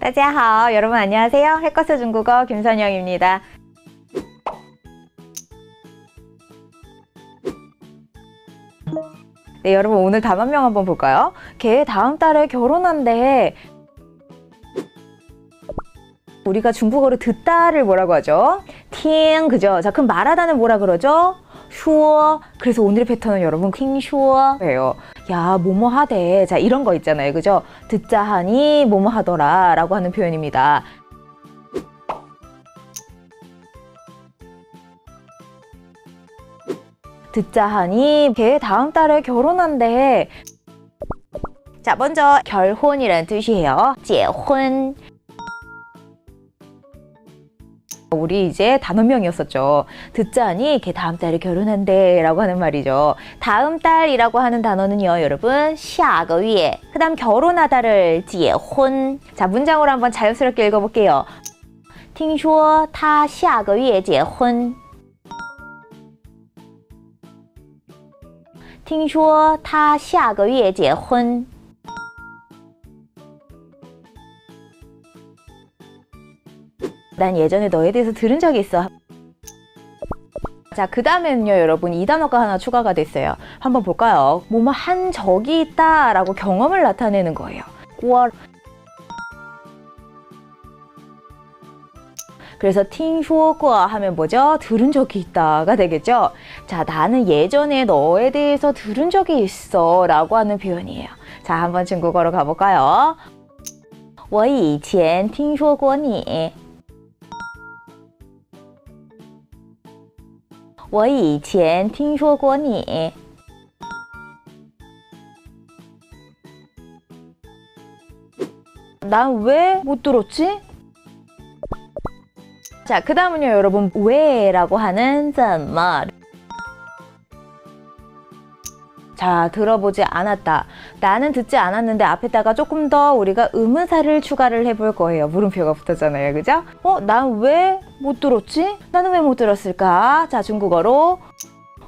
大家好, 여러분 안녕하세요. 해커스 중국어 김선영입니다. 네, 여러분 오늘 단어명 한번 볼까요? 걔 다음 달에 결혼한대. 우리가 중국어로 듣다를 뭐라고 하죠? 팅 그죠? 자 그럼 말하다는 뭐라 그러죠? 슈어 그래서 오늘의 패턴은 여러분 킹슈어예요. 야 뭐뭐 하대 자 이런 거 있잖아요 그죠? 듣자 하니 뭐뭐 하더라라고 하는 표현입니다. 듣자 하니 걔 다음 달에 결혼한대. 자 먼저 결혼이라는 뜻이에요. 结婚 우리 이제 단어명이었었죠. 듣자니 걔 다음 달에 결혼한대 라고 하는 말이죠. 다음 달이라고 하는 단어는요, 여러분, 下个月. 그 다음 결혼하다를 结婚. 자, 문장으로 한번 자연스럽게 읽어볼게요. 听说他下个月结婚.听说他下个月结婚。 난 예전에 너에 대해서 들은 적이 있어. 자, 그 다음에는요, 여러분, 이 단어가 하나 추가가 됐어요. 한번 볼까요? 뭐뭐 한 적이 있다 라고 경험을 나타내는 거예요. 워 그래서 听说过 하면 뭐죠? 들은 적이 있다가 되겠죠? 자, 나는 예전에 너에 대해서 들은 적이 있어 라고 하는 표현이에요. 자, 한번 중국어로 가볼까요? 我以前听说过你. 我以前听说过你。 난 왜 못 들었지? 자, 그 다음은요, 여러분, 왜라고 하는 怎么 자, 들어보지 않았다. 나는 듣지 않았는데 앞에다가 조금 더 우리가 의문사를 추가를 해볼 거예요. 물음표가 붙었잖아요. 그죠? 어, 난 왜 못 들었지? 나는 왜 못 들었을까? 자, 중국어로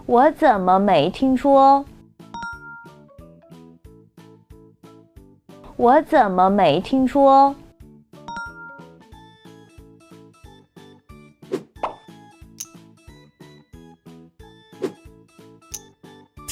我怎么没听说?我怎么没听说?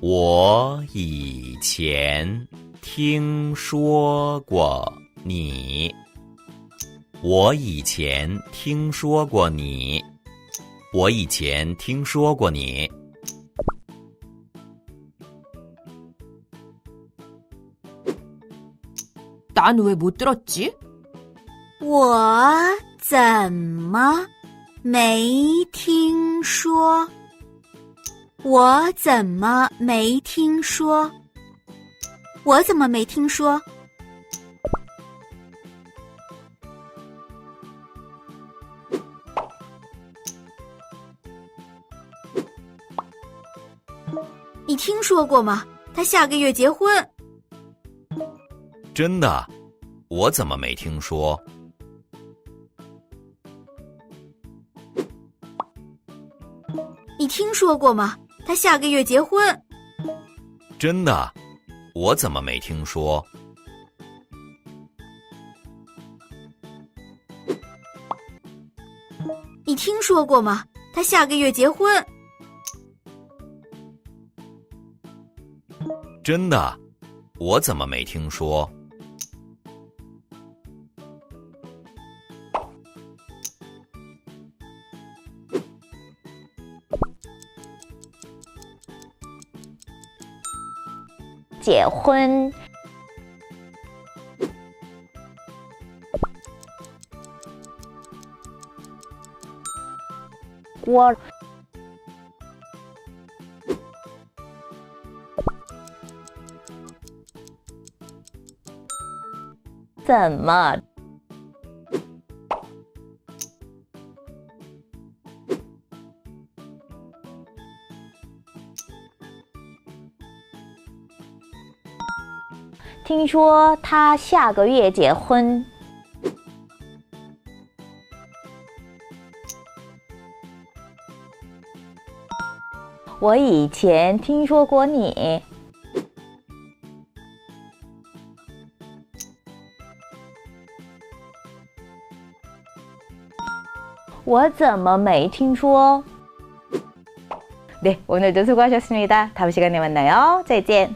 我以前听说过你。我以前听说过你。我以前听说过你。 난 왜 못 들었지? 我怎么没听说？ 我怎么没听说？我怎么没听说？你听说过吗？他下个月结婚。真的？我怎么没听说？你听说过吗？他下个月结婚。真的？我怎么没听说？你听说过吗？他下个月结婚。真的？我怎么没听说？结婚。我怎么听说他下个月结婚。我以前听说过你。我怎么没听说？ 네, 오늘도 수고하셨습니다. 다음 시간에 만나요. 再见.